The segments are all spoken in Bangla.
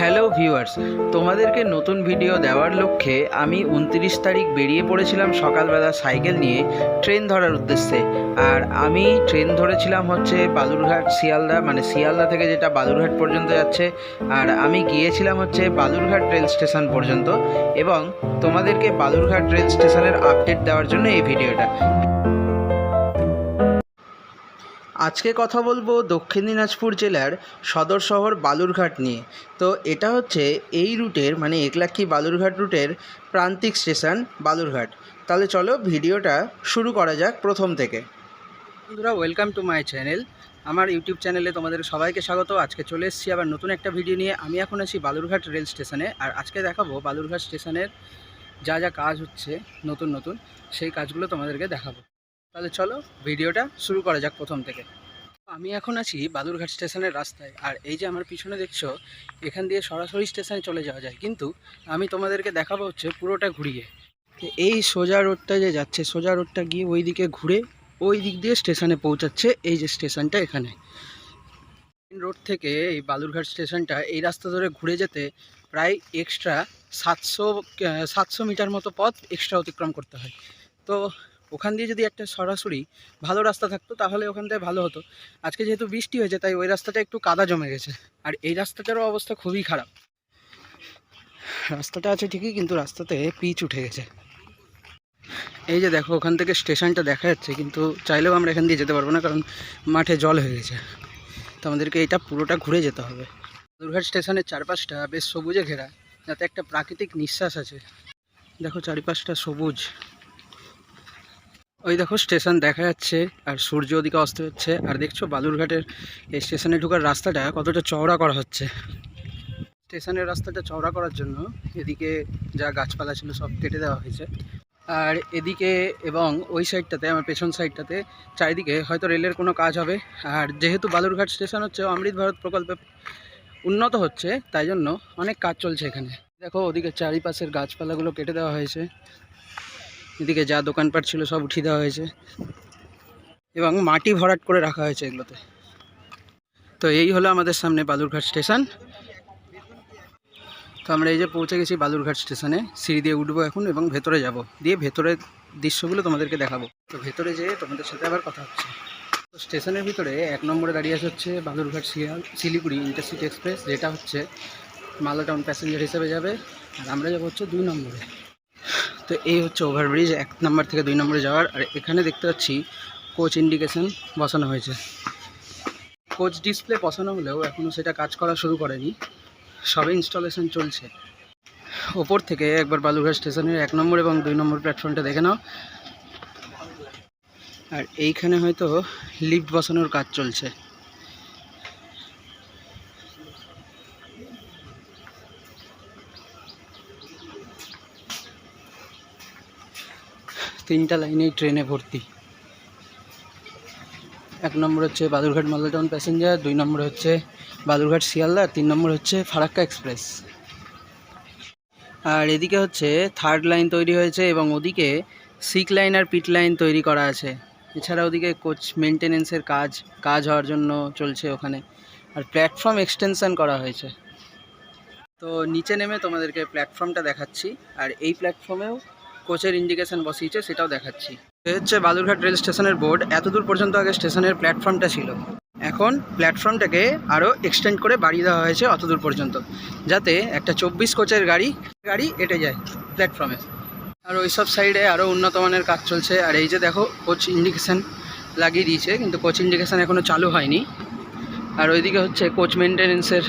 হ্যালো ভিউয়ার্স, তোমাদেরকে নতুন ভিডিও দেওয়ার লক্ষ্যে আমি উনত্রিশ তারিখ বেরিয়ে পড়েছিলাম সকালবেলা সাইকেল নিয়ে ট্রেন ধরার উদ্দেশ্যে। আর আমি ট্রেন ধরেছিলাম হচ্ছে বালুরঘাট শিয়ালদা মানে শিয়ালদা থেকে যেটা বালুরঘাট পর্যন্ত যাচ্ছে, আর আমি গিয়েছিলাম হচ্ছে বালুরঘাট রেল স্টেশন পর্যন্ত। এবং তোমাদেরকে বালুরঘাট রেল স্টেশনের আপডেট দেওয়ার জন্য এই ভিডিওটা। আজকে কথা বলব দক্ষিণ দিনাজপুর জেলার সদর শহর বালুরঘাট নিয়ে। তো এটা হচ্ছে এই রুটের মানে একলাক্ষী বালুরঘাট রুটের প্রান্তিক স্টেশন বালুরঘাট। তাহলে চলো ভিডিওটা শুরু করা যাক প্রথম থেকে। বন্ধুরা ওয়েলকাম টু মাই চ্যানেল আমার ইউটিউব চ্যানেলে তোমাদের সবাইকে স্বাগত। আজকে চলে এসেছি আবার নতুন একটা ভিডিও নিয়ে। আমি এখন আছি বালুরঘাট রেল স্টেশনে। আর আজকে দেখাবো বালুরঘাট স্টেশনের যা যা কাজ হচ্ছে নতুন নতুন, সেই কাজগুলো তোমাদেরকে দেখাবো। তাহলে চলো ভিডিওটা শুরু করা যাক প্রথম থেকে। আমি এখন আছি বাদুরঘাট স্টেশনের রাস্তায়, আর এই যে আমার পিছনে দেখছ, এখান দিয়ে সরাসরি স্টেশনে চলে যাওয়া যায়। কিন্তু আমি তোমাদেরকে দেখাবো হচ্ছে পুরোটা ঘুরিয়ে। এই সোজা রোডটা যে যাচ্ছে, সোজা রোডটা গিয়ে ওই দিকে ঘুরে ওই দিক দিয়ে স্টেশনে পৌঁছাচ্ছে এই যে স্টেশনটা এখানে। মেন রোড থেকে এই বালুরঘাট স্টেশনটা এই রাস্তা ধরে ঘুরে যেতে প্রায় এক্সট্রা সাতশো সাতশো মিটার মতো পথ এক্সট্রা অতিক্রম করতে হয়। তো ওখান দিয়ে যদি একটা সরাসরি ভালো রাস্তা থাকতো, তাহলে ওখান থেকে ভালো হতো। আজকে যেহেতু বৃষ্টি হয়েছে, তাই ওই রাস্তাটা একটু কাদা জমে গেছে। আর এই রাস্তাটারও অবস্থা খুবই খারাপ। রাস্তাটা আছে ঠিকই, কিন্তু রাস্তাতে পিচ উঠে গেছে। এই যে দেখো, ওখান থেকে স্টেশনটা দেখা যাচ্ছে, কিন্তু চাইলেও আমরা এখান দিয়ে যেতে পারব না, কারণ মাঠে জল হয়ে গেছে। তো আমাদেরকে এটা পুরোটা ঘুরে যেতে হবে। দুর্ঘাট স্টেশনের চারপাশটা বেশ সবুজে ঘেরা, যাতে একটা প্রাকৃতিক নিঃশ্বাস আছে। দেখো চারিপাশটা সবুজ। ওই দেখো, স্টেশন দেখা যাচ্ছে, আর সূর্য ওদিকে অস্ত হচ্ছে। আর দেখছ, বালুরঘাটের এই স্টেশনে ঢুকার রাস্তাটা কতটা চওড়া করা হচ্ছে। স্টেশনের রাস্তাটা চওড়া করার জন্য এদিকে যা গাছপালা ছিল সব কেটে দেওয়া হয়েছে। আর এদিকে এবং ওই সাইডটাতে, আমার পেছন সাইডটাতে, চারিদিকে হয়তো রেলের কোনো কাজ হবে। আর যেহেতু বালুরঘাট স্টেশন হচ্ছে, অমৃত ভারত প্রকল্পে উন্নত হচ্ছে, তাই জন্য অনেক কাজ চলছে এখানে। দেখো, ওদিকে চারিপাশের গাছপালাগুলো কেটে দেওয়া হয়েছে। এদিকে যা দোকানপাট ছিল সব উঠিয়ে দেওয়া হয়েছে। এবং মাটি ভরাট করে রাখা হয়েছে এগুলোতে। তো এই হলো আমাদের সামনে বালুরঘাট স্টেশন। তো আমরা এই যে পৌঁছে গেছি বালুরঘাট স্টেশনে, সিঁড়ি দিয়ে উঠবো এখন এবং ভেতরে যাব। দিয়ে ভেতরের দৃশ্যগুলো তোমাদেরকে দেখাবো। তো ভেতরে যেয়ে তোমাদের সাথে আবার কথা হচ্ছে। তো স্টেশনের ভিতরে এক নম্বরে দাঁড়িয়ে আছে হচ্ছে বালুরঘাট শিলিগুড়ি ইন্টারসিটি এক্সপ্রেস, যেটা হচ্ছে মালদা টাউন প্যাসেঞ্জার হিসেবে যাবে। আর আমরা যাব হচ্ছে দুই নম্বরে। তো এই হচ্ছে ওভারব্রিজ এক নম্বর থেকে দুই নম্বরে যাওয়ার। আর এখানে দেখতে পাচ্ছি কোচ ইন্ডিকেশন বসানো হয়েছে। কোচ ডিসপ্লে বসানো হলেও এখনও সেটা কাজ করা শুরু করেনি। সবে ইনস্টলেশন চলছে। ওপর থেকে একবার বালুঘাট স্টেশনের এক নম্বর এবং দুই নম্বর প্ল্যাটফর্মটা দেখে নাও। আর এইখানে হয়তো লিফট বসানোর কাজ চলছে। তিনটা লাইনেই ট্রেনে ভর্তি। এক নম্বর হচ্ছে বালুরঘাট মালদা টাউন প্যাসেঞ্জার, দুই নম্বর হচ্ছে বালুরঘাট শিয়ালদা আর তিন নম্বর হচ্ছে ফারাক্কা এক্সপ্রেস। আর এদিকে হচ্ছে থার্ড লাইন তৈরি হয়েছে এবং ওদিকে সিক লাইন আর পিট লাইন তৈরি করা আছে। এছাড়া ওদিকে কোচ মেনটেনেন্সের কাজ কাজ হওয়ার জন্য চলছে ওখানে। আর প্ল্যাটফর্ম এক্সটেনশান করা হয়েছে। তো নিচে নেমে তোমাদেরকে প্ল্যাটফর্মটা দেখাচ্ছি। আর এই প্ল্যাটফর্মেও কোচের ইন্ডিকেশন বসিয়েছে, সেটাও দেখাচ্ছি। এ হচ্ছে বালুরঘাট রেল স্টেশনের বোর্ড এতদূর পর্যন্ত আগে স্টেশনের প্ল্যাটফর্মটা ছিল। এখন প্ল্যাটফর্মটাকে আরও এক্সটেন্ড করে বাড়িয়ে দেওয়া হয়েছে অতদূর পর্যন্ত, যাতে একটা চব্বিশ কোচের গাড়ি গাড়ি এটে যায় প্ল্যাটফর্মে আর ওই সব সাইডে আরও উন্নত মানের কাজ চলছে। আর এই যে দেখো কোচ ইন্ডিকেশন লাগিয়ে দিয়েছে, কিন্তু কোচ ইন্ডিকেশন এখনও চালু হয়নি। আর ওইদিকে হচ্ছে কোচ মেনটেনেন্সের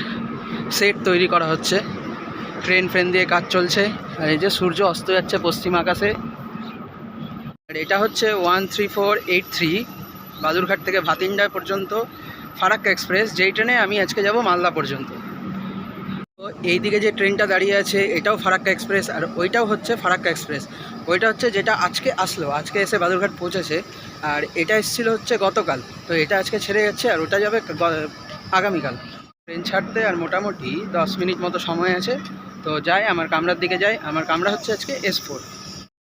সেট তৈরি করা হচ্ছে। ট্রেন ফ্রেন দিয়ে কাজ চলছে। আর এই যে সূর্য অস্ত যাচ্ছে পশ্চিম আকাশে। আর এটা হচ্ছে one three four eight three Balurghat থেকে ভাতিন্ডা পর্যন্ত ফারাক্কা এক্সপ্রেস। যেই ট্রেনে আমি আজকে যাব মালদা পর্যন্ত। তো এই দিকে যে ট্রেনটা দাঁড়িয়ে আছে, এটাও ফারাক্কা এক্সপ্রেস। আর ওইটাও হচ্ছে ফারাক্কা এক্সপ্রেস। ওইটা হচ্ছে যেটা আজকে আসলো, আজকে এসে বালুরঘাট পৌঁছেছে। আর এটা এসেছিল হচ্ছে গতকাল। তো এটা আজকে ছেড়ে যাচ্ছে আর ওটা যাবে আগামীকাল। ট্রেন ছাড়তে আর মোটামুটি দশ মিনিট মতো সময় আছে। তো যাই, আমার কামরার দিকে যাই। আমার কামরা হচ্ছে আজকে এস ফোর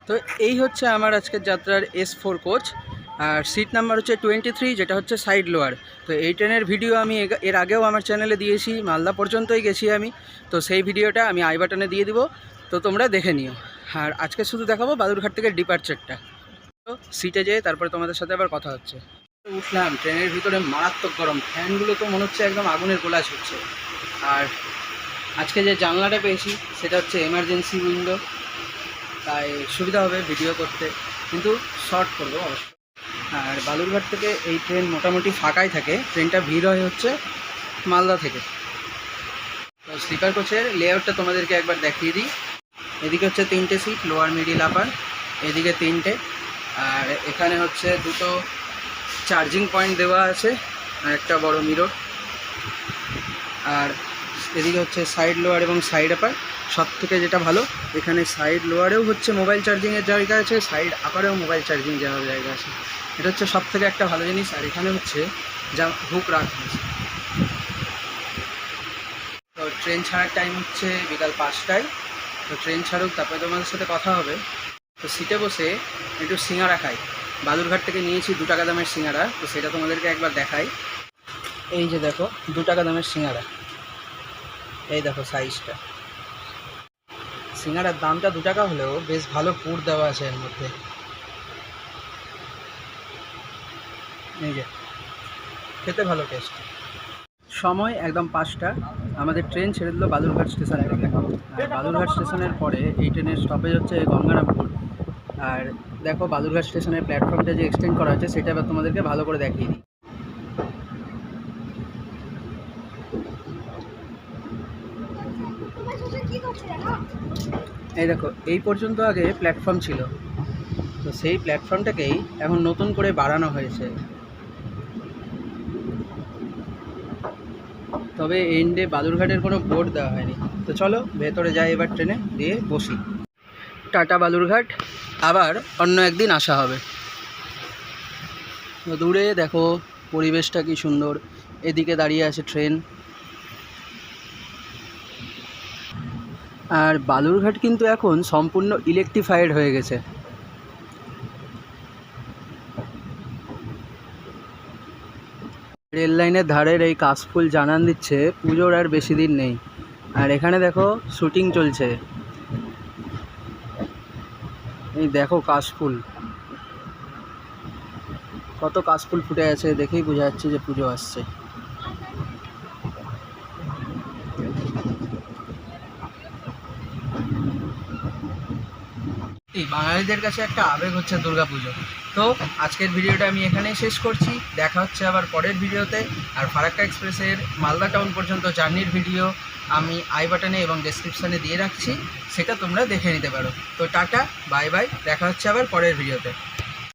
তো এই হচ্ছে আমার আজকের যাত্রার এস ফোর কোচ আর সিট নাম্বার হচ্ছে টোয়েন্টি থ্রি যেটা হচ্ছে সাইড লোয়ার তো এই ট্রেনের ভিডিও আমি এর আগেও আমার চ্যানেলে দিয়েছি, মালদা পর্যন্তই গেছি আমি। তো সেই ভিডিওটা আমি আই বাটনে দিয়ে দিব। তো তোমরা দেখে নিও। আর আজকে শুধু দেখাবো বাদুরঘাট থেকে ডিপার্চারটা তো সিটে যেয়ে তারপরে তোমাদের সাথে আবার কথা হচ্ছে। উঠলাম ট্রেনের ভিতরে মারাত্মক গরম। ফ্যানগুলো তো মনে হচ্ছে একদম আগুনের গোলা ছুটছে। আর আজকে যে জানলাটা পেয়েছি, সেটা হচ্ছে এমার্জেন্সি উইন্ডো তাই সুবিধা হবে ভিডিও করতে, কিন্তু শর্ট করব অবশ্যই। আর বালুরঘাট থেকে এই ট্রেন মোটামুটি ফাঁকাই থাকে। ট্রেনটা ভিড় হয় হচ্ছে মালদা থেকে। তো স্লিপার কোচের লেআউটটা তোমাদেরকে একবার দেখিয়ে দিই। এদিকে হচ্ছে তিনটে সিট লোয়ার মিডিল আপার এদিকে তিনটে। আর এখানে হচ্ছে দুটো চার্জিং পয়েন্ট দেওয়া আছে, আর একটা বড় মিরর আর এদিকে হচ্ছে সাইড লোয়ার এবং সাইড আপার সব থেকে যেটা ভালো, এখানে সাইড লোয়ারেও হচ্ছে মোবাইল চার্জিংয়ের জায়গা আছে সাইড আপারেও মোবাইল চার্জিং যাওয়ার জায়গা আছে। এটা হচ্ছে সব থেকে একটা ভালো জিনিস, আর এখানে হচ্ছে যা হুক রাখা আছে। তো ট্রেন ছাড়ার টাইম হচ্ছে বিকাল পাঁচটায়। তো ট্রেন ছাড়ুক, তারপরে তোমাদের সাথে কথা হবে। তো সিটে বসে একটু সিঙ্গারা খাই। বালুরঘাট থেকে নিয়েছি দু টাকা দামের সিঙ্গারা, তো সেটা তোমাদেরকে একবার দেখাই। এই যে দেখো, দু টাকা দামের সিঙ্গারা। এই দেখো সাইজটা সিঙ্গারার দামটা দু টাকা হলেও বেশ ভালো পুর দেওয়া আছে এর মধ্যে। খেতে ভালো টেস্ট সময় একদম পাঁচটা। আমাদের ট্রেন ছেড়ে দিল বালুরঘাট স্টেশন আর বালুরঘাট স্টেশনের পরে এই ট্রেনের স্টপেজ হচ্ছে গঙ্গারামপুর। আর দেখো বালুরঘাট স্টেশনের প্ল্যাটফর্মটা যে এক্সটেন্ড করা হচ্ছে সেটা তোমাদেরকে ভালো করে দেখিয়ে দিই। এই দেখো, এই পর্যন্ত আগে প্ল্যাটফর্ম ছিল। তো সেই প্ল্যাটফর্মটাকেই এখন নতুন করে বাড়ানো হয়েছে। তবে এন্ডে বালুরঘাটের কোনো বোর্ড দেওয়া হয়নি। তো চলো, ভেতরে যাই এবার ট্রেনে, দিয়ে বসি। টাটা বালুরঘাট, আবার অন্য একদিন আসা হবে। দূরে দেখো, পরিবেশটা কি সুন্দর। এদিকে দাঁড়িয়ে আছে ট্রেন আর বালুরঘাট কিন্তু এখন সম্পূর্ণ ইলেকট্রিফাইড হয়ে গেছে। রেল লাইনের ধারের এই কাশফুল জানান দিচ্ছে, পুজোর আর বেশি দিন নেই। আর এখানে দেখো শুটিং চলছে। এই দেখো কাশফুল। কত কাশফুল ফুটে আছে, দেখেই বোঝা যাচ্ছে যে পুজো আসছে। বাঙালিদের কাছে একটা আবেগ হচ্ছে দুর্গা পুজো তো আজকের ভিডিওটা আমি এখানেই শেষ করছি। দেখা হচ্ছে আবার পরের ভিডিওতে। আর ফারাক্কা এক্সপ্রেসের মালদা টাউন পর্যন্ত জার্নির ভিডিও আমি আই বাটনে এবং ডেসক্রিপশানে দিয়ে রাখছি। সেটা তোমরা দেখে নিতে পারো। তো টাটা, বাই বাই। দেখা হচ্ছে আবার পরের ভিডিওতে।